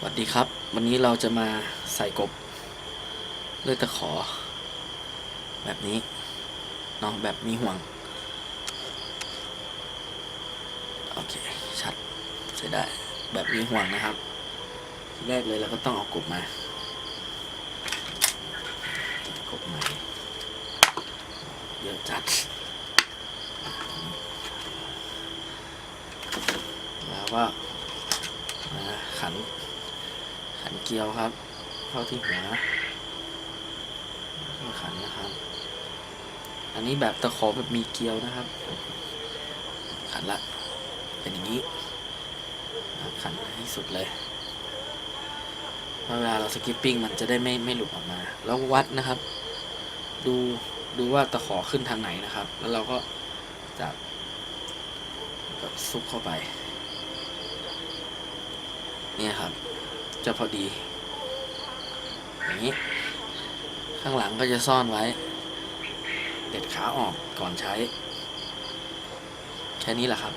สวัสดีครับ วันนี้เราจะมาใส่กบด้วยตะขอ แบบนี้เนาะแบบมีห่วง โอเค ชัดใช้ได้แบบมีห่วงนะครับ แรกเลยเราก็ต้องเอากบมากบมาเยอะจัด แล้วก็มาขัน ขันเกลียวครับ เข้าที่หัวขันนะครับ อันนี้แบบตะขอแบบมีเกลียวนะครับ ขันละ เป็นอย่างนี้ขันให้สุดเลยเวลาเราสกิปปิ้งมันจะได้ไม่ไม่หลุดออกมา แล้ววัดนะครับ ดูดูว่าตะขอขึ้นทางไหนนะครับ แล้วเราก็จะก็ซุกเข้าไป เนี่ยครับ จะพอดีอย่างนี้ ข้างหลังก็จะซ่อนไว้ เด็ดขาออกก่อนใช้ แค่นี้แหละครับ